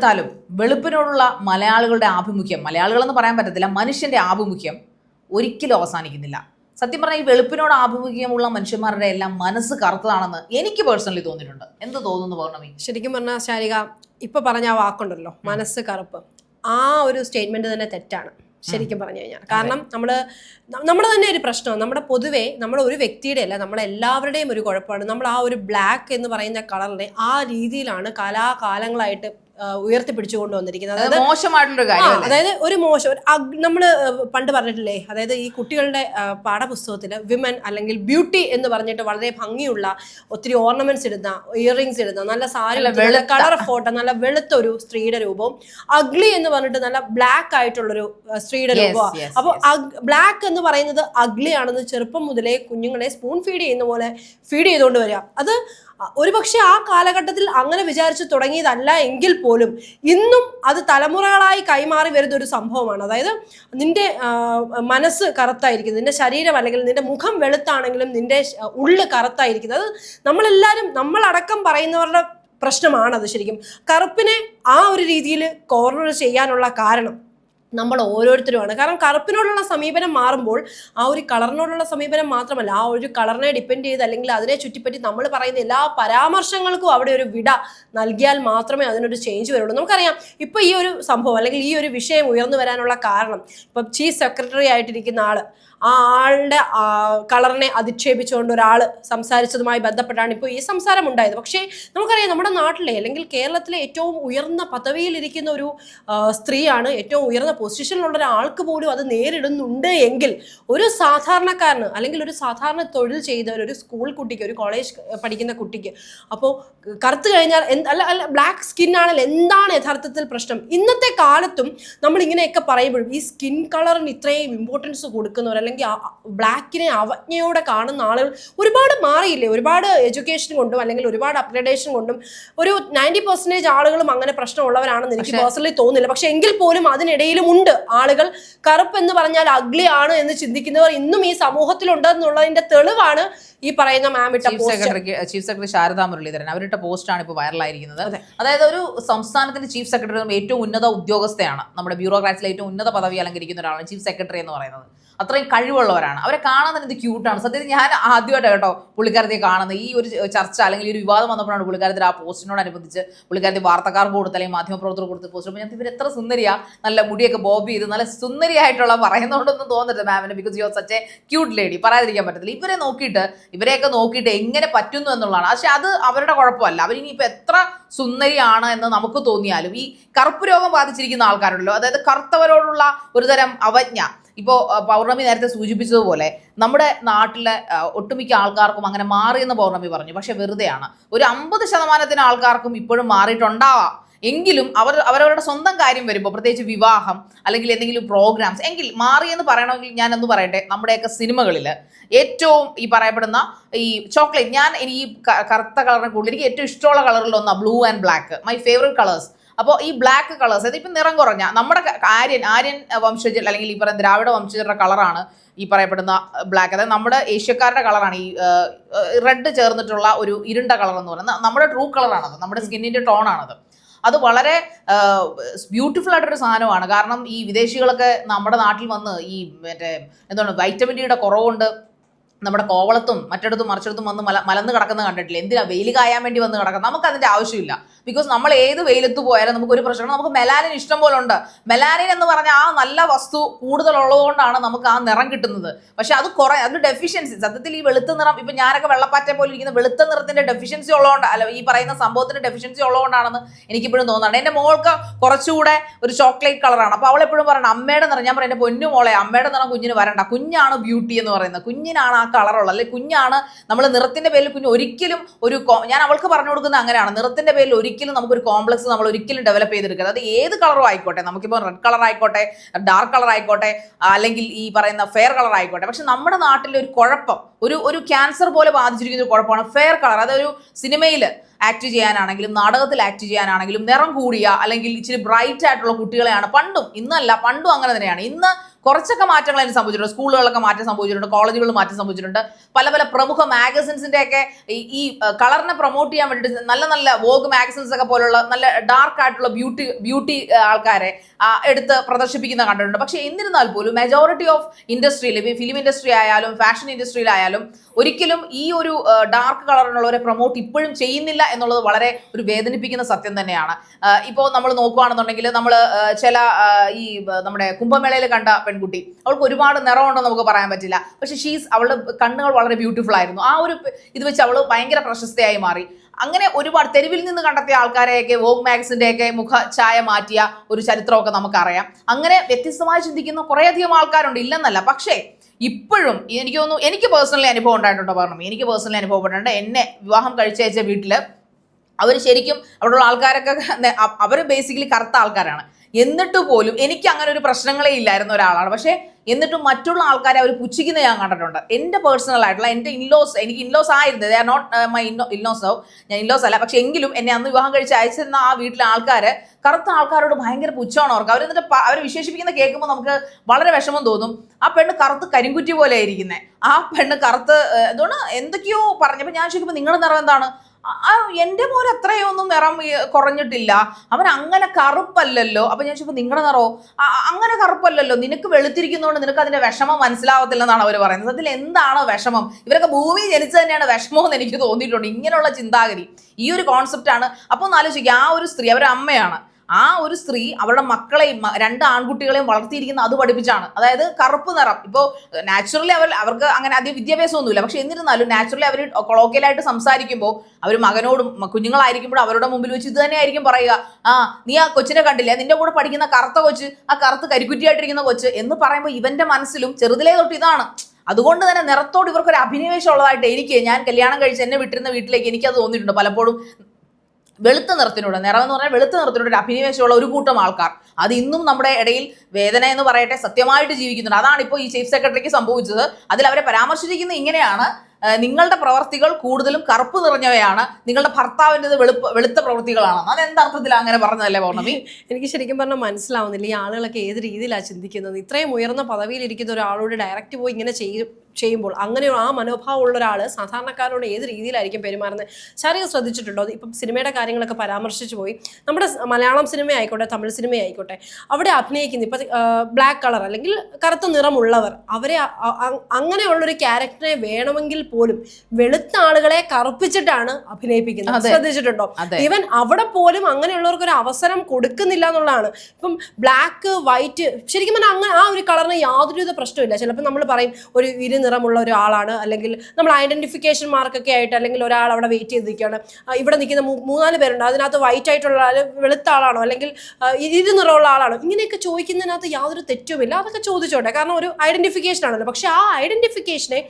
വെളുത്താലും വെളുപ്പിനോടുള്ള മലയാളികളുടെ ആഭിമുഖ്യം മലയാളികളെന്ന് പറയാൻ പറ്റത്തില്ല മനുഷ്യന്റെ ആഭിമുഖ്യം ഒരിക്കലും അവസാനിക്കുന്നില്ല. സത്യം പറഞ്ഞാൽ ഈ വെളുപ്പിനോട് ആഭിമുഖ്യമുള്ള മനുഷ്യന്മാരുടെ എല്ലാം മനസ്സ് കറുത്തതാണെന്ന് എനിക്ക് പേഴ്സണലി തോന്നിയിട്ടുണ്ട്. എന്ത് തോന്നുന്നു പൗർണമി? ശരിക്കും പറഞ്ഞാൽ ശാരിക ഇപ്പൊ പറഞ്ഞ ആ വാക്കുണ്ടല്ലോ മനസ്സ് കറുപ്പ്. ആ ഒരു സ്റ്റേറ്റ്മെന്റ് തന്നെ തെറ്റാണ് ശരിക്കും പറഞ്ഞു കഴിഞ്ഞാൽ. കാരണം നമ്മൾ നമ്മൾ നമ്മുടെ തന്നെ ഒരു പ്രശ്നം നമ്മുടെ പൊതുവേ നമ്മുടെ ഒരു വ്യക്തിയുടെ അല്ല നമ്മളെ എല്ലാവരുടെയും ഒരു കുഴപ്പമാണ്. നമ്മൾ ആ ഒരു ബ്ലാക്ക് എന്ന് പറയുന്ന കളറിനെ ആ രീതിയിലാണ് കാലാകാലങ്ങളായിട്ട് ഉയർത്തിപ്പിടിച്ചു കൊണ്ടുവന്നിരിക്കുന്നത് അത് അതായത് മോശമായിട്ടുള്ളൊരു കാര്യം അതായത് ഒരു മോശം നമ്മൾ പണ്ട് പറഞ്ഞിട്ടില്ലേ അതായത് ഈ കുട്ടികളുടെ പാഠപുസ്തകത്തിൽ വിമൻ അല്ലെങ്കിൽ ബ്യൂട്ടി എന്ന് പറഞ്ഞിട്ട് വളരെ ഭംഗിയുള്ള ഒത്തിരി ഓർണമെന്റ്സ് ഇടുന്ന ഇയറിങ്സ് ഇടുന്ന നല്ല സാരി. കളർ ഫോട്ടോ നല്ല വെളുത്ത ഒരു സ്ത്രീയുടെ രൂപവും അഗ്ലി എന്ന് പറഞ്ഞിട്ട് നല്ല ബ്ലാക്ക് ആയിട്ടുള്ളൊരു സ്ത്രീയുടെ രൂപം രൂപമാണ് അപ്പോൾ. ബ്ലാക്ക് എന്ന് പറയുന്നത് അഗ്ലി ആണെന്ന് ചെറുപ്പം മുതലേ കുഞ്ഞുങ്ങളെ സ്പൂൺ ഫീഡ് ചെയ്യുന്ന പോലെ ഫീഡ് ചെയ്തുകൊണ്ട് വരിക അത് ഒരുപക്ഷെ ആ കാലഘട്ടത്തിൽ അങ്ങനെ വിചാരിച്ചു തുടങ്ങിയതല്ല എങ്കിൽ പോലും ഇന്നും അത് തലമുറകളായി കൈമാറി വരുന്ന ഒരു സംഭവമാണ്. അതായത് നിന്റെ മനസ്സ് കറുത്തായിരിക്കും നിന്റെ ശരീരം അല്ലെങ്കിൽ നിന്റെ മുഖം വെളുത്താണെങ്കിലും നിന്റെ ഉള്ളു കറുത്തായിരിക്കുന്നത് അത് നമ്മളെല്ലാവരും നമ്മളടക്കം പറയുന്നവരുടെ പ്രശ്നമാണത് ശരിക്കും. കറുപ്പിനെ ആ ഒരു രീതിയിൽ കോർണർ ചെയ്യാനുള്ള കാരണം നമ്മൾ ഓരോരുത്തരുമാണ്. കാരണം കറുപ്പിനോടുള്ള സമീപനം മാറുമ്പോൾ ആ ഒരു കളറിനോടുള്ള സമീപനം മാത്രമല്ല ആ ഒരു കളറിനെ ഡിപ്പെൻഡ് ചെയ്ത് അല്ലെങ്കിൽ അതിനെ ചുറ്റിപ്പറ്റി നമ്മൾ പറയുന്ന എല്ലാ പരാമർശങ്ങൾക്കും അവിടെ ഒരു വിട നൽകിയാൽ മാത്രമേ അതിനൊരു ചേഞ്ച് വരുള്ളൂ. നമുക്കറിയാം ഇപ്പോൾ ഈ ഒരു സംഭവം അല്ലെങ്കിൽ ഈ ഒരു വിഷയം ഉയർന്നു വരാനുള്ള കാരണം ഇപ്പം ചീഫ് സെക്രട്ടറി ആയിട്ടിരിക്കുന്ന ആൾ ആ ആളുടെ കളറിനെ അധിക്ഷേപിച്ചുകൊണ്ട് ഒരാൾ സംസാരിച്ചതുമായി ബന്ധപ്പെട്ടാണ് ഇപ്പോൾ ഈ സംസാരം ഉണ്ടായത്. പക്ഷേ നമുക്കറിയാം നമ്മുടെ നാട്ടിലെ അല്ലെങ്കിൽ കേരളത്തിലെ ഏറ്റവും ഉയർന്ന പദവിയിലിരിക്കുന്ന ഒരു സ്ത്രീയാണ് ഏറ്റവും ഉയർന്ന പൊസിഷനിലുള്ള ഒരാൾക്ക് പോലും അത് നേരിടുന്നുണ്ട് എങ്കിൽ ഒരു സാധാരണക്കാരന് അല്ലെങ്കിൽ ഒരു സാധാരണ തൊഴിൽ ചെയ്ത ഒരു സ്കൂൾ കുട്ടിക്ക് ഒരു കോളേജ് പഠിക്കുന്ന കുട്ടിക്ക് അപ്പോൾ കറുത്ത് കഴിഞ്ഞാൽ എന്ത് അല്ല അല്ല ബ്ലാക്ക് സ്കിൻ ആണെങ്കിൽ എന്താണ് യഥാർത്ഥത്തിൽ പ്രശ്നം? ഇന്നത്തെ കാലത്തും നമ്മൾ ഇങ്ങനെയൊക്കെ പറയുമ്പോഴും ഈ സ്കിൻ കളറിന് ഇത്രയും ഇമ്പോർട്ടൻസ് കൊടുക്കുന്നവർ അല്ലെങ്കിൽ ബ്ലാക്കിനെ അവജ്ഞയോടെ കാണുന്ന ആളുകൾ ഒരുപാട് മാറിയില്ലേ? ഒരുപാട് എഡ്യൂക്കേഷൻ കൊണ്ടും അല്ലെങ്കിൽ ഒരുപാട് അപ്ഗ്രഡേഷൻ കൊണ്ടും ഒരു നയന്റി പെർസെന്റേജ് ആളുകളും അങ്ങനെ പ്രശ്നമുള്ളവരാണെന്ന് എനിക്ക് പേഴ്സണലി തോന്നുന്നില്ല. പക്ഷെ എങ്കിൽ പോലും അതിനിടയിലും ഉണ്ട്. ആളുകൾ കറുപ്പ് എന്ന് പറഞ്ഞാൽ അഗ്ലി ആണ് എന്ന് ചിന്തിക്കുന്നവർ ഇന്നും ഈ സമൂഹത്തിലുണ്ടെന്നുള്ളതിന്റെ തെളിവാണ് ഈ പറയുന്ന മാം ഇട്ട ചീഫ് സെക്രട്ടറിക്ക് ചീഫ് സെക്രട്ടറി ശാരദാ മുരളീധരൻ. അവരിട്ട പോസ്റ്റാണ് ഇപ്പോൾ വൈറലായിരിക്കുന്നത്. അതായത് ഒരു സംസ്ഥാനത്തിന്റെ ചീഫ് സെക്രട്ടറി ഏറ്റവും ഉന്നത ഉദ്യോഗസ്ഥയാണ്. നമ്മുടെ ബ്യൂറോക്രാറ്റ്സിലെ ഏറ്റവും ഉന്നത പദവി അലങ്കരിക്കുന്ന ഒരാളാണ് ചീഫ് സെക്രട്ടറി എന്ന് പറയുന്നത്. അത്രയും കഴിവുള്ളവരാണ്. അവരെ കാണാൻ തന്നെ ഇത് ക്യൂട്ടാണ് സത്യത്തിൽ ഞാൻ ആദ്യമായിട്ട് കേട്ടോ പുള്ളിക്കാരത്തെ കാണുന്നത്. ഈ ഒരു ചർച്ച അല്ലെങ്കിൽ ഒരു വിവാദം വന്നപ്പോഴാണ് പുള്ളിക്കാരത്തിൽ ആ പോസ്റ്റിനോടനുബന്ധിച്ച് പുള്ളിക്കാരത്തെ വാർത്തക്കാർക്ക് കൊടുത്ത് അല്ലെങ്കിൽ മാധ്യമപ്രവർത്തകർ കൊടുത്ത് പോസ്റ്റ് അപ്പോൾ ഞാൻ ഇവർ എത്ര സുന്ദരിയാ. നല്ല മുടിയൊക്കെ ബോബ് ചെയ്ത് നല്ല സുന്ദരിയായിട്ടുള്ള പറയുന്നതുകൊണ്ടൊന്നും തോന്നരുത് മാമിന് because you are such a cute lady പറയാതിരിക്കാൻ പറ്റത്തില്ല. ഇവരെ നോക്കിയിട്ട് ഇവരെയൊക്കെ നോക്കിയിട്ട് എങ്ങനെ പറ്റുന്നു എന്നുള്ളതാണ്. പക്ഷെ അത് അവരുടെ കുഴപ്പമല്ല. അവരിനിയിപ്പോൾ എത്ര സുന്ദരിയാണ് എന്ന് നമുക്ക് തോന്നിയാലും ഈ കറുപ്പ് രോഗം ബാധിച്ചിരിക്കുന്ന ആൾക്കാരുണ്ടല്ലോ. അതായത് കറുത്തവരോടുള്ള ഒരുതരം അവജ്ഞ. ഇപ്പോൾ പൗർണമി നേരത്തെ സൂചിപ്പിച്ചതുപോലെ നമ്മുടെ നാട്ടിലെ ഒട്ടുമിക്ക ആൾക്കാർക്കും അങ്ങനെ മാറിയെന്ന് പൗർണമി പറഞ്ഞു. പക്ഷെ വെറുതെയാണ്. ഒരു അമ്പത് ശതമാനത്തിന് ആൾക്കാർക്കും ഇപ്പോഴും മാറിയിട്ടുണ്ടാവാം. എങ്കിലും അവർ അവരവരുടെ സ്വന്തം കാര്യം വരുമ്പോൾ പ്രത്യേകിച്ച് വിവാഹം അല്ലെങ്കിൽ എന്തെങ്കിലും പ്രോഗ്രാംസ് എങ്കിൽ മാറിയെന്ന് പറയണമെങ്കിൽ ഞാൻ എന്ന് പറയട്ടെ നമ്മുടെയൊക്കെ സിനിമകളിൽ ഏറ്റവും ഈ പറയപ്പെടുന്ന ഈ ചോക്ലേറ്റ് ഞാൻ ഈ കറുത്ത കളറിനെ കൂടുതൽ എനിക്ക് ഏറ്റവും ഇഷ്ടമുള്ള കളറിലൊന്നാണ് blue and black my favourite colours. അപ്പോൾ ഈ ബ്ലാക്ക് കളേഴ്സ് അതായത് ഇപ്പം നിറം കുറഞ്ഞ നമ്മുടെ ആര്യൻ ആര്യൻ വംശജർ അല്ലെങ്കിൽ ഈ പറയുന്ന ദ്രാവിഡ വംശജരുടെ കളറാണ് ഈ പറയപ്പെടുന്ന ബ്ലാക്ക് അതായത് നമ്മുടെ ഏഷ്യക്കാരുടെ കളറാണ് ഈ റെഡ് ചേർന്നിട്ടുള്ള ഒരു ഇരുണ്ട കളർ എന്ന് പറയുന്നത്. നമ്മുടെ ട്രൂ കളറാണത് നമ്മുടെ സ്കിന്നിന്റെ ടോണാണത് അത് വളരെ ബ്യൂട്ടിഫുൾ ആയിട്ടൊരു സാധനമാണ്. കാരണം ഈ വിദേശികളൊക്കെ നമ്മുടെ നാട്ടിൽ വന്ന് ഈ മറ്റേ എന്താണ് വൈറ്റമിൻ ഡിയുടെ കുറവുകൊണ്ട് നമ്മുടെ കോവളത്തും മറ്റിടത്തും മറിച്ചിടത്തും വന്ന് മല മലന്ന് കിടക്കുന്ന കണ്ടിട്ടില്ല? എന്തിനാ വെയിൽ കായാൻ വേണ്ടി വന്ന് കിടക്കുന്നത്? നമുക്ക് അതിന്റെ ആവശ്യമില്ല. ബിക്കോസ് നമ്മൾ ഏത് വെയിലത്ത് പോയാലും നമുക്ക് ഒരു പ്രശ്നം നമുക്ക് മെലാനിൻ ഇഷ്ടം പോലെ ഉണ്ട്. മെലാനിൻ എന്ന് പറഞ്ഞ ആ നല്ല വസ്തു കൂടുതലുള്ളതുകൊണ്ടാണ് നമുക്ക് ആ നിറം കിട്ടുന്നത്. പക്ഷെ അത് കുറെ അത് ഡെഫിഷ്യൻസി സത്യത്തിൽ ഈ വെളുത്ത നിറം ഇപ്പൊ ഞാനൊക്കെ വെള്ളപ്പാറ്റ പോലെ ഇരിക്കുന്ന വെളുത്ത നിറത്തിന്റെ ഡെഫിഷ്യൻസി ഉള്ളതുകൊണ്ട് അല്ല ഈ പറയുന്ന സംഭവത്തിന്റെ ഡെഫിഷ്യൻസി ഉള്ളതുകൊണ്ടാണെന്ന് എനിക്കിപ്പോഴും തോന്നുന്നുണ്ട് എന്റെ മോൾക്ക് കുറച്ചുകൂടെ ഒരു ചോക്ലേറ്റ് കളറാണ് അപ്പോൾ അവൾ എപ്പോഴും പറയണം അമ്മയുടെ നിറം ഞാൻ പറയാം എന്റെ പൊന്നു മോളെ അമ്മയുടെ നിറം കുഞ്ഞിന് വരണ്ട. കുഞ്ഞാണ് ബ്യൂട്ടി എന്ന് പറയുന്നത്. കുഞ്ഞിനാണ് ആ കളറുള്ളത് അല്ലെ കുഞ്ഞാണ് നമ്മൾ നിറത്തിന്റെ പേരിൽ കുഞ്ഞ് ഒരിക്കലും ഒരു ഞാൻ അവൾക്ക് പറഞ്ഞു കൊടുക്കുന്നത് അങ്ങനെയാണ്. നിറത്തിന്റെ പേരിൽ ഒരിക്കലും നമുക്കൊരു കോംപ്ലക്സ് നമ്മൾ ഒരിക്കലും ഡെവലപ്പ് ചെയ്തെടുക്കരുത്. അത് ഏത് കളറും ആയിക്കോട്ടെ. നമുക്കിപ്പോൾ റെഡ് കളർ ആയിക്കോട്ടെ ഡാർക്ക് കളർ ആയിക്കോട്ടെ അല്ലെങ്കിൽ ഈ പറയുന്ന ഫെയർ കളർ ആയിക്കോട്ടെ. പക്ഷെ നമ്മുടെ നാട്ടിലെ ഒരു കുഴപ്പം ഒരു ഒരു ക്യാൻസർ പോലെ ബാധിച്ചിരിക്കുന്ന ഒരു കുഴപ്പമാണ് ഫെയർ കളർ അതൊരു സിനിമയിൽ ആക്ട് ചെയ്യാനാണെങ്കിലും നാടകത്തിൽ ആക്ട് ചെയ്യാനാണെങ്കിലും നിറം കൂടിയ അല്ലെങ്കിൽ ഇച്ചിരി ബ്രൈറ്റ് ആയിട്ടുള്ള കുട്ടികളെയാണ്. പണ്ടും ഇന്നല്ല പണ്ടും അങ്ങനെ തന്നെയാണ്. ഇന്ന് കുറച്ചൊക്കെ മാറ്റങ്ങൾ അതിന് സംഭവിച്ചിട്ടുണ്ട്. സ്കൂളുകളൊക്കെ മാറ്റം സംഭവിച്ചിട്ടുണ്ട്. കോളേജുകളിൽ മാറ്റം സംഭവിച്ചിട്ടുണ്ട്. പല പല പ്രമുഖ മാഗസിൻസിന്റെ ഒക്കെ ഈ കളറിനെ പ്രൊമോട്ട് ചെയ്യാൻ വേണ്ടിയിട്ട് നല്ല നല്ല വോഗ് മാഗസിൻസ് ഒക്കെ പോലുള്ള നല്ല ഡാർക്ക് ആയിട്ടുള്ള ബ്യൂട്ടി ബ്യൂട്ടി ആൾക്കാരെ എടുത്ത് പ്രദർശിപ്പിക്കുന്ന കണ്ടിട്ടുണ്ട്. പക്ഷേ എന്നിരുന്നാൽ പോലും മെജോറിറ്റി ഓഫ് ഇൻഡസ്ട്രിയിൽ ഫിലിം ഇൻഡസ്ട്രി ആയാലും ഫാഷൻ ഇൻഡസ്ട്രിയിലായാലും ഒരിക്കലും ഈ ഒരു ഡാർക്ക് കളറിനുള്ളവരെ പ്രൊമോട്ട് ഇപ്പോഴും ചെയ്യുന്നില്ല എന്നുള്ളത് വളരെ ഒരു വേദനിപ്പിക്കുന്ന സത്യം തന്നെയാണ്. ഇപ്പോൾ നമ്മൾ നോക്കുകയാണെന്നുണ്ടെങ്കിൽ നമ്മൾ ചില ഈ നമ്മുടെ കുംഭമേളയിൽ കണ്ട പെൺകുട്ടി അവൾക്ക് ഒരുപാട് നിറമുണ്ടെന്ന് നമുക്ക് പറയാൻ പറ്റില്ല. പക്ഷെ ഷീസ് അവളുടെ കണ്ണുകൾ വളരെ ബ്യൂട്ടിഫുൾ ആയിരുന്നു. ആ ഒരു ഇത് വെച്ച് അവൾ ഭയങ്കര പ്രശസ്തയായി മാറി. അങ്ങനെ ഒരുപാട് തെരുവിൽ നിന്ന് കണ്ടെത്തിയ ആൾക്കാരെയൊക്കെ വോഗ് മാഗസിന്റെയൊക്കെ മുഖ ഛായ മാറ്റിയ ഒരു ചരിത്രമൊക്കെ നമുക്കറിയാം. അങ്ങനെ വ്യത്യസ്തമായി ചിന്തിക്കുന്ന കുറേയധികം ആൾക്കാരുണ്ട്. ഇല്ലെന്നല്ല. പക്ഷേ ഇപ്പോഴും എനിക്ക് തോന്നുന്നു എനിക്ക് പേഴ്സണലി അനുഭവം ഉണ്ടായിട്ടുണ്ടോ പറഞ്ഞു? എനിക്ക് പേഴ്സണലി അനുഭവപ്പെട്ടിട്ടുണ്ട്. എന്നെ വിവാഹം കഴിച്ചയച്ച വീട്ടിൽ അവർ ശരിക്കും അവിടെയുള്ള ആൾക്കാരൊക്കെ അവർ ബേസിക്കലി കറുത്ത ആൾക്കാരാണ്. എന്നിട്ട് പോലും എനിക്ക് അങ്ങനെ ഒരു പ്രശ്നങ്ങളേ ഇല്ലായിരുന്ന ഒരാളാണ്. പക്ഷേ എന്നിട്ടും മറ്റുള്ള ആൾക്കാരെ അവർ പുച്ഛിക്കുന്ന ഞാൻ കണ്ടിട്ടുണ്ട്. എന്റെ പേഴ്സണൽ ആയിട്ടുള്ള എന്റെ ഇൻലോസ് എനിക്ക് ഇൻലോസ് ആയിരുന്നു. ദേ ആർ നോട്ട് മൈ ഇന്നോ ഇൻലോസ് ആവും ഞാൻ ഇൻലോസ് അല്ല. പക്ഷെ എങ്കിലും എന്നെ അന്ന് വിവാഹം കഴിച്ച് അയച്ചിരുന്ന ആ വീട്ടിലെ ആൾക്കാർ കറുത്ത ആൾക്കാരോട് ഭയങ്കര പുച്ഛമാണ് അവർക്ക്. അവർ എന്നിട്ട് അവർ വിശേഷിപ്പിക്കുന്ന കേൾക്കുമ്പോൾ നമുക്ക് വളരെ വിഷമം തോന്നും. ആ പെണ്ണ് കറുത്ത് കരിങ്കുറ്റി പോലെ ഇരിക്കുന്നത് ആ പെണ്ണ് കറുത്ത് എന്തുകൊണ്ട് എന്തൊക്കെയോ പറഞ്ഞപ്പോൾ ഞാൻ ചോദിക്കുമ്പോൾ നിങ്ങളുടെ നിറം എന്താണ്? എന്റെ മോൻ അത്രയൊന്നും നിറം കുറഞ്ഞിട്ടില്ല. അവൻ അങ്ങനെ കറുപ്പല്ലല്ലോ. അപ്പൊ ഞാൻ ചോദിച്ചപ്പോൾ നിങ്ങളുടെ നിറോ? അങ്ങനെ കറുപ്പല്ലല്ലോ. നിനക്ക് വെളുത്തിരിക്കുന്നതുകൊണ്ട് നിനക്ക് അതിന്റെ വിഷമം മനസ്സിലാവത്തില്ലെന്നാണ് അവർ പറയുന്നത്. അതിൽ എന്താണോ വിഷമം? ഇവരൊക്കെ ഭൂമി ജനിച്ചു തന്നെയാണ് വിഷമം എന്ന് എനിക്ക് തോന്നിയിട്ടുണ്ട്. ഇങ്ങനെയുള്ള ചിന്താഗതി. ഈ ഒരു കോൺസെപ്റ്റാണ് അപ്പോൾ ഒന്ന് ആലോചിക്കുക ആ ഒരു സ്ത്രീ അവരുടെ അമ്മയാണ് ആ ഒരു സ്ത്രീ അവരുടെ മക്കളെയും രണ്ട് ആൺകുട്ടികളെയും വളർത്തിയിരിക്കുന്ന അത് പഠിപ്പിച്ചാണ്. അതായത് കറുപ്പ് നിറം. ഇപ്പോൾ നാച്ചുറലി അവർ അവർക്ക് അങ്ങനെ അധികം വിദ്യാഭ്യാസമൊന്നുമില്ല. പക്ഷെ എന്നിരുന്നാലും നാച്ചുറലി അവർ കൊളോക്കിയലായിട്ട് സംസാരിക്കുമ്പോൾ അവർ മകനോടും കുഞ്ഞുങ്ങളായിരിക്കുമ്പോൾ അവരുടെ മുമ്പിൽ വെച്ച് ഇത് തന്നെയായിരിക്കും പറയുക. ആ നീ ആ കൊച്ചിനെ കണ്ടില്ല? നിന്റെ കൂടെ പഠിക്കുന്ന കറുത്ത കൊച്ച് ആ കറുത്ത് കരിക്കുറ്റിയായിട്ടിരിക്കുന്ന കൊച്ച് എന്ന് പറയുമ്പോൾ ഇവന്റെ മനസ്സിലും ചെറുതിലേ തൊട്ട് ഇതാണ്. അതുകൊണ്ട് തന്നെ നിറത്തോട് ഇവർക്കൊരു അഭിനിവേശം ഉള്ളതായിട്ട് എനിക്ക് ഞാൻ കല്യാണം കഴിച്ച് എന്നെ വിട്ടിരുന്ന വീട്ടിലേക്ക് എനിക്കത് തോന്നിയിട്ടുണ്ട് പലപ്പോഴും. വെളുത്ത നിറത്തിനോട് നിറം എന്ന് പറഞ്ഞാൽ വെളുത്ത നിറത്തിനോട് ഒരു അഭിനിവേശമുള്ള ഒരു കൂട്ടം ആൾക്കാർ. അത് ഇന്നും നമ്മുടെ ഇടയിൽ വേദന എന്ന് പറയട്ടെ സത്യമായിട്ട് ജീവിക്കുന്നുണ്ട്. അതാണ് ഇപ്പോൾ ഈ ചീഫ് സെക്രട്ടറിക്ക് സംഭവിച്ചത്. അതിൽ അവരെ പരാമർശിച്ചിരിക്കുന്നത് ഇങ്ങനെയാണ്. നിങ്ങളുടെ പ്രവർത്തികൾ കൂടുതലും കറുപ്പ് നിറഞ്ഞവയാണ്. നിങ്ങളുടെ ഭർത്താവിന്റെത് വെളുപ്പ് വെളുത്ത പ്രവൃത്തികളാണ് അത് എന്തർത്ഥത്തിലാണ് അങ്ങനെ പറഞ്ഞതല്ലേ പൗർണമി? എനിക്ക് ശരിക്കും പറഞ്ഞാൽ മനസ്സിലാവുന്നില്ല ഈ ആളുകളൊക്കെ ഏത് രീതിയിലാണ് ചിന്തിക്കുന്നത്. ഇത്രയും ഉയർന്ന പദവിയിൽ ഇരിക്കുന്ന ഒരാളോട് ഡയറക്റ്റ് പോയി ഇങ്ങനെ ചെയ്യും ചെയ്യുമ്പോൾ അങ്ങനെ ആ മനോഭാവമുള്ള ഒരാൾ സാധാരണക്കാരോട് ഏത് രീതിയിലായിരിക്കും പെരുമാറുന്നത്? ശാരിക ശ്രദ്ധിച്ചിട്ടുണ്ടോ? ഇപ്പം സിനിമയുടെ കാര്യങ്ങളൊക്കെ പരാമർശിച്ചു പോയി. നമ്മുടെ മലയാളം സിനിമ ആയിക്കോട്ടെ തമിഴ് സിനിമ ആയിക്കോട്ടെ അവിടെ അഭിനയിക്കുന്ന ഇപ്പം ബ്ലാക്ക് കളർ അല്ലെങ്കിൽ കറുത്ത നിറമുള്ളവർ അവരെ അങ്ങനെയുള്ളൊരു ക്യാരക്ടറെ വേണമെങ്കിൽ പോലും വെളുത്ത ആളുകളെ കറുപ്പിച്ചിട്ടാണ് അഭിനയിപ്പിക്കുന്നത്. ശ്രദ്ധിച്ചിട്ടുണ്ടോ? ഇവൻ അവിടെ പോലും അങ്ങനെയുള്ളവർക്ക് ഒരു അവസരം കൊടുക്കുന്നില്ല എന്നുള്ളതാണ്. ഇപ്പം ബ്ലാക്ക് വൈറ്റ് ശരിക്കും പറഞ്ഞാൽ അങ്ങനെ ആ ഒരു കളറിന് യാതൊരുവിധ പ്രശ്നമില്ല ചിലപ്പോൾ നമ്മൾ പറയും ഒരു ഇരു നിറമുള്ള ഒരാളാണ്. അല്ലെങ്കിൽ നമ്മൾ ഐഡന്റിഫിക്കേഷൻ മാർക്കൊക്കെ ആയിട്ട് അല്ലെങ്കിൽ ഒരാൾ അവിടെ വെയിറ്റ് ചെയ്ത് നിൽക്കുകയാണ് ഇവിടെ നിൽക്കുന്ന മൂന്നാൽ പേരുണ്ട്. അതിനകത്ത് വൈറ്റ് ആയിട്ടുള്ള ആൾ വെളുത്ത ആളാണോ? അല്ലെങ്കിൽ ഇരു നിറമുള്ള ആളാണോ? ഇങ്ങനെയൊക്കെ ചോദിക്കുന്നതിനകത്ത് യാതൊരു തെറ്റുമില്ല. അതൊക്കെ ചോദിച്ചോട്ടെ. കാരണം ഒരു ഐഡന്റിഫിക്കേഷൻ ആണല്ലോ. പക്ഷെ ആ ഐഡന്റിഫിക്കേഷനെ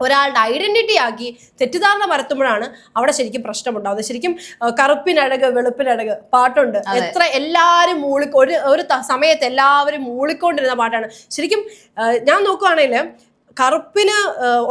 ഒരാളുടെ ഐഡന്റിറ്റി ആക്കി തെറ്റിദ്ധാരണ പരത്തുമ്പോഴാണ് അവിടെ ശരിക്കും പ്രശ്നമുണ്ടാവുന്നത്. ശരിക്കും കറുപ്പിനഴക് വെളുപ്പിനഴക് പാട്ടുണ്ട്. എത്ര എല്ലാവരും മൂളി ഒരു ഒരു സമയത്ത് എല്ലാവരും മൂളിക്കൊണ്ടിരുന്ന പാട്ടാണ്. ശരിക്കും ഞാൻ നോക്കുവാണെങ്കിൽ കറുപ്പിന്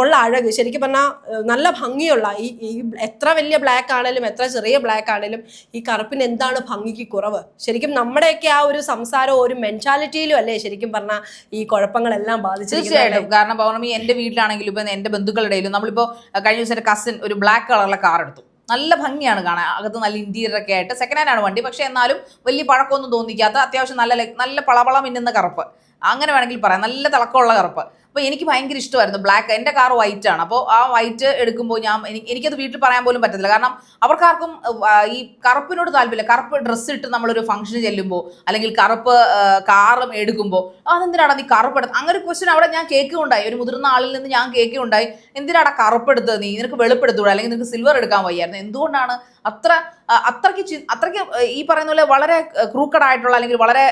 ഉള്ള അഴക് ശരിക്കും പറഞ്ഞാൽ നല്ല ഭംഗിയുള്ള ഈ ഈ എത്ര വലിയ ബ്ലാക്ക് ആണേലും എത്ര ചെറിയ ബ്ലാക്ക് ആണേലും ഈ കറുപ്പിന് എന്താണ് ഭംഗിക്ക് കുറവ്? ശരിക്കും നമ്മുടെയൊക്കെ ആ ഒരു സംസാരവും ഒരു മെന്റാലിറ്റിയിലും അല്ലേ ശരിക്കും പറഞ്ഞാൽ ഈ കുഴപ്പങ്ങളെല്ലാം ബാധിച്ചു തീർച്ചയായിട്ടും. കാരണം പൗർണമി എന്റെ വീട്ടിലാണെങ്കിലും ഇപ്പൊ എന്റെ ബന്ധുക്കളുടെ ഇടയിലും നമ്മളിപ്പോ അഹ് കഴിഞ്ഞ ദിവസം കസിൻ ഒരു ബ്ലാക്ക് കളറിലെ കാർ എടുത്തു. നല്ല ഭംഗിയാണ് കാണാൻ. അകത്ത് നല്ല ഇന്റീരിയർ ഒക്കെ ആയിട്ട് സെക്കൻഡ് ഹാൻഡ് ആണ് വണ്ടി. പക്ഷെ എന്നാലും വലിയ പഴക്കമൊന്നും തോന്നിക്കാത്ത അത്യാവശ്യം നല്ല നല്ല പളപള മിന്നുന്ന കറുപ്പ്. അങ്ങനെ വേണമെങ്കിൽ പറയാം. നല്ല തിളക്കമുള്ള കറുപ്പ്. അപ്പോൾ എനിക്ക് ഭയങ്കര ഇഷ്ടമായിരുന്നു. ബ്ലാക്ക് എന്റെ കാർ വൈറ്റ് ആണ്. അപ്പോൾ ആ വൈറ്റ് എടുക്കുമ്പോൾ ഞാൻ എനിക്ക് എനിക്കത് വീട്ടിൽ പറയാൻ പോലും പറ്റത്തില്ല. കാരണം അവർക്കാർക്കും ഈ കറുപ്പിനോട് താല്പര്യമില്ല. കറുപ്പ് ഡ്രസ്സ് ഇട്ട് നമ്മളൊരു ഫംഗ്ഷന് ചെല്ലുമ്പോൾ അല്ലെങ്കിൽ കറുപ്പ് കാറും എടുക്കുമ്പോൾ അതെന്തിനാണ് നീ കറുപ്പ് എടുത്ത് അങ്ങനെ ഒരു ക്വസ്റ്റ്യൻ അവിടെ ഞാൻ കേൾക്കുകയുണ്ടായി. ഒരു മുതിർന്ന ആളിൽ നിന്ന് ഞാൻ കേൾക്കുകയുണ്ടായി. എന്തിനാടാ കറുപ്പ് എടുത്തത് നീ? നിനക്ക് വെളുപ്പെടുത്തൂടെ അല്ലെങ്കിൽ നിനക്ക് സിൽവർ എടുക്കാൻ വയ്യായിരുന്നു. എന്തുകൊണ്ടാണ് അത്ര അത്രയ്ക്ക് അത്രയ്ക്ക് ഈ പറയുന്ന പോലെ വളരെ ക്രൂക്കഡ് ആയിട്ടുള്ള അല്ലെങ്കിൽ വളരെ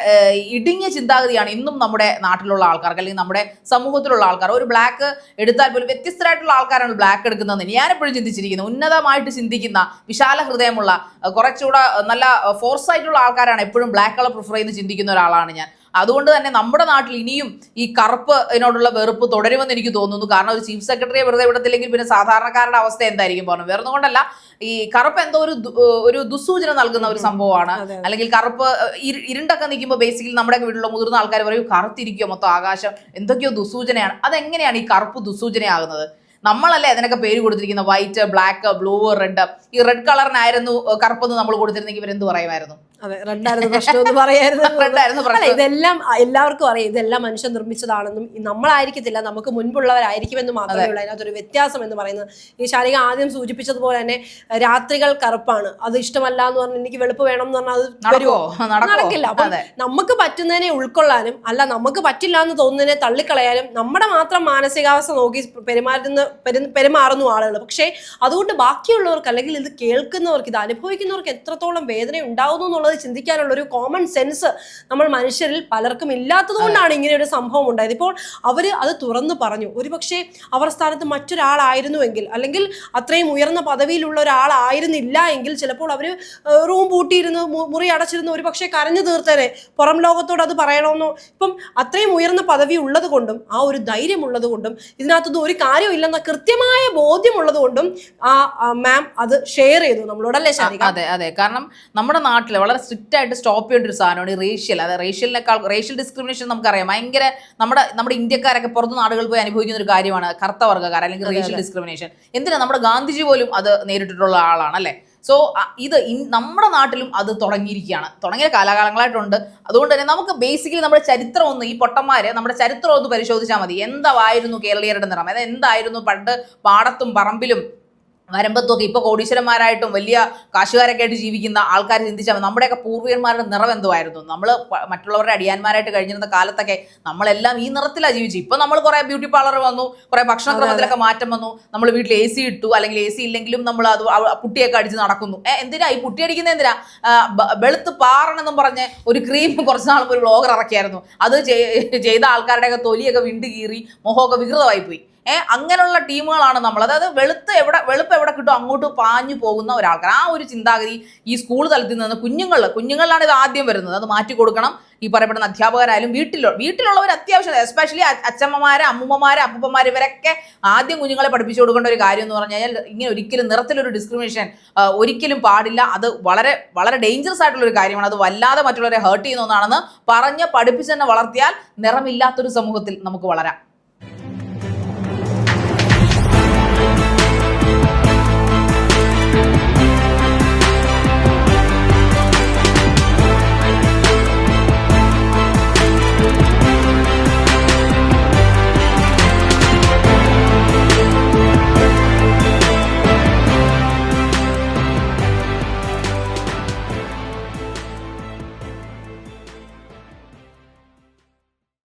ഇടുങ്ങിയ ചിന്താഗതിയാണ് ഇന്നും നമ്മുടെ നാട്ടിലുള്ള ആൾക്കാർക്ക് അല്ലെങ്കിൽ നമ്മുടെ സമൂഹത്തിലുള്ള ആൾക്കാർ. ഒരു ബ്ലാക്ക് എടുത്താൽ പോലും വ്യത്യസ്തരായിട്ടുള്ള ആൾക്കാരാണ് ബ്ലാക്ക് എടുക്കുന്നതെന്ന് ഞാനെപ്പോഴും ചിന്തിച്ചിരിക്കുന്നത് ഉന്നതമായിട്ട് ചിന്തിക്കുന്ന വിശാല ഹൃദയമുള്ള കുറച്ചുകൂടെ നല്ല ഫോഴ്സ് ആയിട്ടുള്ള ആൾക്കാരാണ് എപ്പോഴും ബ്ലാക്ക് കളർ പ്രിഫർ ചെയ്ത് ചിന്തിക്കുന്ന ഒരാളാണ് ഞാൻ. അതുകൊണ്ട് തന്നെ നമ്മുടെ നാട്ടിൽ ഇനിയും ഈ കറുപ്പ് ഇതിനോടുള്ള വെറുപ്പ് തുടരുമെന്ന് എനിക്ക് തോന്നുന്നു. കാരണം ഒരു ചീഫ് സെക്രട്ടറിയെ വെറുതെ വിടത്തില്ലെങ്കിൽ പിന്നെ സാധാരണക്കാരുടെ അവസ്ഥ എന്തായിരിക്കും പറഞ്ഞു വേറെ കൊണ്ടല്ല ഈ കറുപ്പ് എന്തോ ഒരു ഒരു ദുസ്സൂചന നൽകുന്ന ഒരു സംഭവമാണ്. അല്ലെങ്കിൽ കറുപ്പ് ഇരു- ഇരുണ്ടൊക്കെ നിൽക്കുമ്പോൾ ബേസിക്കലി നമ്മുടെ വീട്ടിലുള്ള മുതിർന്ന ആൾക്കാർ പറയും കറുത്തിരിക്കുകയോ മൊത്തം ആകാശം. എന്തൊക്കെയോ ദുസ്സൂചനയാണ്. അതെങ്ങനെയാണ് ഈ കറുപ്പ് ദുസ്സൂചനയാകുന്നത്? നമ്മളല്ലേ അതിനൊക്കെ പേര് കൊടുത്തിരിക്കുന്ന വൈറ്റ് ബ്ലാക്ക് ബ്ലൂ റെഡ് ഈ റെഡ് കളറിനായിരുന്നു കറുപ്പെന്ന് നമ്മൾ കൊടുത്തിരുന്നെങ്കിൽ ഇവരെന്ത് പറയുമായിരുന്നു? അതെ റെഡായിരുന്നു പ്രശ്നം എന്ന് പറയായിരുന്നു അല്ല ഇതെല്ലാം എല്ലാവർക്കും അറിയാം. ഇതെല്ലാം മനുഷ്യൻ നിർമ്മിച്ചതാണെന്നും നമ്മളായിരിക്കത്തില്ല നമുക്ക് മുൻപുള്ളവരായിരിക്കുമെന്ന് മാത്രമേ ഉള്ളൂ. അതിനകത്തൊരു വ്യത്യാസം എന്ന് പറയുന്നത്. ഈ ശാരിക ആദ്യം സൂചിപ്പിച്ചതുപോലെ തന്നെ രാത്രികൾ കറുപ്പാണ്. അത് ഇഷ്ടമല്ല എന്ന് പറഞ്ഞാൽ എനിക്ക് വെളുപ്പ് വേണം എന്ന് പറഞ്ഞാൽ അത് വരുമോ? നടക്കില്ല. അപ്പൊ നമുക്ക് പറ്റുന്നതിനെ ഉൾക്കൊള്ളാനും അല്ല നമുക്ക് പറ്റില്ല എന്ന് തോന്നുന്നതിനെ തള്ളിക്കളയാനും നമ്മുടെ മാത്രം മാനസികാവസ്ഥ നോക്കി പെരുമാറുന്ന പെരു- പെരുമാറുന്നു ആളുകൾ. പക്ഷേ അതുകൊണ്ട് ബാക്കിയുള്ളവർക്ക് അല്ലെങ്കിൽ ഇത് കേൾക്കുന്നവർക്ക് ഇത് അനുഭവിക്കുന്നവർക്ക് എത്രത്തോളം വേദന ഉണ്ടാകുന്നു എന്നുള്ളത് ചിന്തിക്കാനുള്ള ഒരു കോമൺ സെൻസ് നമ്മൾ മനുഷ്യരിൽ പലർക്കും ഇല്ലാത്തതുകൊണ്ടാണ് ഇങ്ങനെ ഒരു സംഭവം ഉണ്ടായത്. ഇപ്പോൾ അവർ അത് തുറന്നു പറഞ്ഞു. ഒരുപക്ഷെ അവർ സ്ഥാനത്ത് മറ്റൊരാളായിരുന്നുവെങ്കിൽ അല്ലെങ്കിൽ അത്രയും ഉയർന്ന പദവിയിലുള്ള ഒരാളായിരുന്നില്ല എങ്കിൽ ചിലപ്പോൾ അവർ റൂം പൂട്ടിയിരുന്ന് മുറി അടച്ചിരുന്ന് ഒരു പക്ഷേ കരഞ്ഞു തീർത്തേനെ. പുറം ലോകത്തോട് അത് പറയണമെന്നോ ഇപ്പം അത്രയും ഉയർന്ന പദവി ഉള്ളത് കൊണ്ടും ആ ഒരു ധൈര്യം ഉള്ളത് കൊണ്ടും ഇതിനകത്തൊന്നും ഒരു കാര്യമില്ലെന്ന കൃത്യമായ ബോധ്യമുള്ളത് കൊണ്ടും ആ മാം അത് ഷെയർ ചെയ്തു നമ്മളോടല്ലേ ശാരിക അതെ അതെ. കാരണം നമ്മുടെ നാട്ടിൽ വളരെ സ്ട്രിക്റ്റ് ആയിട്ട് സ്റ്റോപ്പ് ചെയ്യേണ്ട ഒരു സാധനമാണ് ഈ റേഷ്യൽ അതായത് റേഷ്യലിനേക്കാൾ റേഷ്യൽ ഡിസ്ക്രിമിനേഷൻ നമുക്കറിയാം. ഭയങ്കര നമ്മുടെ നമ്മുടെ ഇന്ത്യക്കാരൊക്കെ പുറത്ത് നാടുകളിൽ പോയി അനുഭവിക്കുന്ന ഒരു കാര്യമാണ് കറുത്ത വർഗക്കാർ അല്ലെങ്കിൽ റേഷ്യൽ ഡിസ്ക്രിമിനേഷൻ എന്തിനാ? നമ്മുടെ ഗാന്ധിജി പോലും അത് നേരിട്ടിട്ടുള്ള ആളാണ് അല്ലേ? സോ ഇത് നമ്മുടെ നാട്ടിലും അത് തുടങ്ങിയിരിക്കുകയാണ്. തുടങ്ങിയ കാലാകാലങ്ങളായിട്ടുണ്ട്. അതുകൊണ്ട് തന്നെ നമുക്ക് ബേസിക്കലി നമ്മുടെ ചരിത്രം ഒന്ന് ഈ പൊട്ടന്മാര് നമ്മുടെ ചരിത്രം ഒന്ന് പരിശോധിച്ചാൽ മതി. എന്തായിരുന്നു കേരളീയരുടെ നിറം? അതായത് എന്തായിരുന്നു പണ്ട് പാടത്തും പറമ്പിലും വരമ്പത്തൊക്കെ ഇപ്പോൾ കോടീശ്വരന്മാരായിട്ടും വലിയ കാശുകാരൊക്കെ ആയിട്ട് ജീവിക്കുന്ന ആൾക്കാർ ചിന്തിച്ചാൽ മതി. നമ്മുടെയൊക്കെ പൂർവികന്മാരുടെ നിറം എന്തുമായിരുന്നു നമ്മൾ മറ്റുള്ളവരുടെ അടിയാന്മാരായിട്ട് കഴിഞ്ഞിരുന്ന കാലത്തൊക്കെ നമ്മളെല്ലാം ഈ നിറത്തിലാണ് ജീവിച്ചു ഇപ്പം നമ്മൾ കുറേ ബ്യൂട്ടി പാർലർ വന്നു കുറെ ഭക്ഷണക്രമത്തിലൊക്കെ മാറ്റം വന്നു. നമ്മൾ വീട്ടിൽ എ സി ഇട്ടു അല്ലെങ്കിൽ എ സി ഇല്ലെങ്കിലും നമ്മൾ അത് കുട്ടിയൊക്കെ പുട്ടിയൊക്കെ അടിച്ച് നടക്കുന്നു. എന്തിനാ ഈ പുട്ടി അടിക്കുന്നത് എന്തിനാ? വെളുത്ത് പാറണമെന്നും പറഞ്ഞ് ഒരു ക്രീം കുറച്ച് നാൾ ഒരു വ്ളോഗർ ഇറക്കിയായിരുന്നു. അത് ചെയ്ത ആൾക്കാരുടെയൊക്കെ തൊലിയൊക്കെ വിണ്ട് കീറി മുഖമൊക്കെ വികൃതമായി പോയി ഏഹ് അങ്ങനെയുള്ള ടീമുകളാണ് നമ്മൾ. അതായത് വെളുത്ത് എവിടെ വെളുപ്പ് എവിടെ കിട്ടും അങ്ങോട്ട് പാഞ്ഞു പോകുന്ന ഒരാൾക്കാർ ആ ഒരു ചിന്താഗതി ഈ സ്കൂൾ തലത്തിൽ നിന്ന് കുഞ്ഞുങ്ങൾ കുഞ്ഞുങ്ങളിലാണ് ഇത് ആദ്യം വരുന്നത്. അത് മാറ്റി കൊടുക്കണം. ഈ പറയപ്പെടുന്ന അധ്യാപകരായാലും വീട്ടിലോ വീട്ടിലുള്ളവർ അത്യാവശ്യം എസ്പെഷ്യലി അച്ഛമ്മമാരെ അമ്മൂമ്മമാരെ അപ്പൂപ്പന്മാർ ഇവരൊക്കെ ആദ്യം കുഞ്ഞുങ്ങളെ പഠിപ്പിച്ചു കൊടുക്കേണ്ട ഒരു കാര്യം എന്ന് പറഞ്ഞു കഴിഞ്ഞാൽ ഇങ്ങനെ ഒരിക്കലും നിറത്തിലൊരു ഡിസ്ക്രിമിനേഷൻ ഒരിക്കലും പാടില്ല. അത് വളരെ വളരെ ഡേഞ്ചറസ് ആയിട്ടുള്ള ഒരു കാര്യമാണ്. അത് വല്ലാതെ മറ്റുള്ളവരെ ഹേർട്ട് ചെയ്യുന്ന ഒന്നാണെന്ന് പറഞ്ഞ് പഠിപ്പിച്ച് തന്നെ വളർത്തിയാൽ നിറമില്ലാത്തൊരു സമൂഹത്തിൽ നമുക്ക് വളരാം.